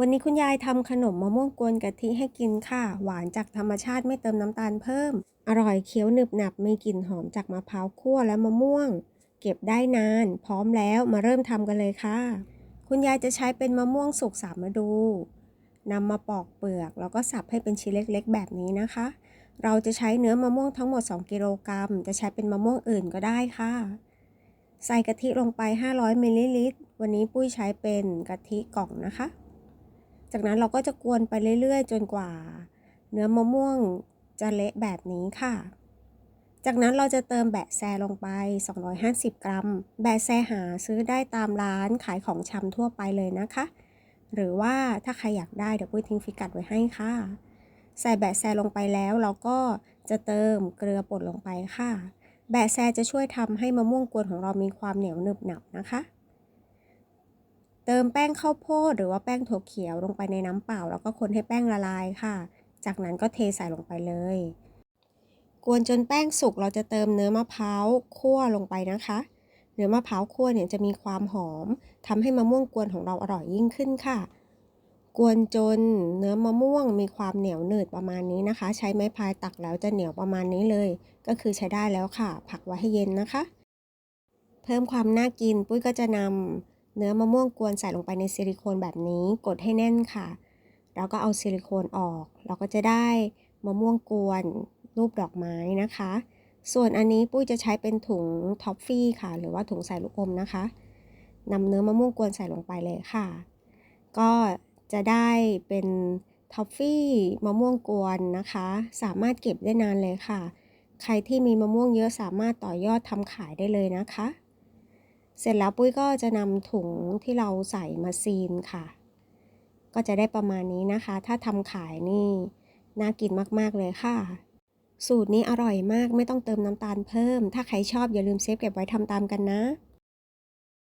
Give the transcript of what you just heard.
วันนี้คุณยายทำขนมมะม่วงกวนกะทิให้กินค่ะ หวานจากธรรมชาติไม่เติมน้ำตาลเพิ่ม อร่อยเคี้ยวหนึบหนับมีกลิ่นหอมจากมะพร้าวคั่วและมะม่วง เก็บได้นาน พร้อมแล้วมาเริ่มทำกันเลยค่ะ คุณยายจะใช้เป็นมะม่วงสุกสามฤดูนำมาปอกเปลือก แล้วก็สับให้เป็นชิ้นเล็กๆ แบบนี้นะคะ เราจะใช้เนื้อมะม่วงทั้งหมด 2 กิโลกรัม จะใช้เป็นมะม่วงอื่นก็ได้ค่ะ ใส่กะทิลงไป 500มิลลิลิตร วันนี้ปุ้ยใช้เป็นกะทิกล่องนะคะ จากนั้นเราก็จะกวนไปเรื่อยๆ จนกว่า เนื้อมะม่วงจะเละแบบนี้ค่ะ จากนั้นเราจะเติมแบะแซลงไป 250 กรัม แบะแซหาซื้อได้ตามร้านขายของชำทั่วไปเลยนะคะ หรือว่าถ้าใครอยากได้เดี๋ยวปุ้ยทิ้งฟิกัดไว้ให้ค่ะ ใส่แบะแซลงไปแล้วเราก็จะเติมเกลือป่นลงไปค่ะ แบะแซจะช่วยทำให้มะม่วงกวนของเรามีความเหนียวหนึบหนับนะคะ เติมแป้งข้าวโพดหรือว่าแป้งถั่วเขียวลงไปในน้ำเปล่า แล้วก็คนให้แป้งละลายค่ะ จากนั้นก็เทใส่ลงไปเลย กวนจนแป้งสุกเราจะเติมเนื้อมะพร้าวคั่วลงไปนะคะ เนื้อมะพร้าวคั่วเนี่ยจะมีความหอมทำให้มะม่วงกวนของเราอร่อยยิ่งขึ้นค่ะ กวนจนเนื้อมะม่วงมีความเหนียวหนืดประมาณนี้นะคะ ใช้ไม้พายตักแล้วจะเหนียวประมาณนี้เลย ก็คือใช้ได้แล้วค่ะ ผักไว้ให้เย็นนะคะ เพิ่มความน่ากินปุ้ยก็จะนำ เนื้อมะม่วงกวนใส่ลงไปในซิลิโคนแบบนี้ กดให้แน่นค่ะ แล้วก็เอาซิลิโคนออก เราก็จะได้มะม่วงกวนรูปดอกไม้นะคะ ส่วนอันนี้ปุ้ยจะใช้เป็นถุงท็อฟฟี่ค่ะ หรือว่าถุงใส่ลูกอมนะคะนำเนื้อมะม่วงกวนใส่ลงไปเลยค่ะ ก็จะได้เป็นท็อฟฟี่มะม่วงกวนนะคะ สามารถเก็บได้นานเลยค่ะ ใครที่มีมะม่วงเยอะสามารถต่อยอดทำขายได้เลยนะคะ เสร็จแล้วปุ้ยก็จะนำถุงที่เราใส่มาซีนค่ะ ก็จะได้ประมาณนี้นะคะ ถ้าทำขายนี่น่ากินมากๆเลยค่ะ สูตรนี้อร่อยมากไม่ต้องเติมน้ำตาลเพิ่ม ถ้าใครชอบอย่าลืมเซฟเก็บไว้ทำตามกันนะ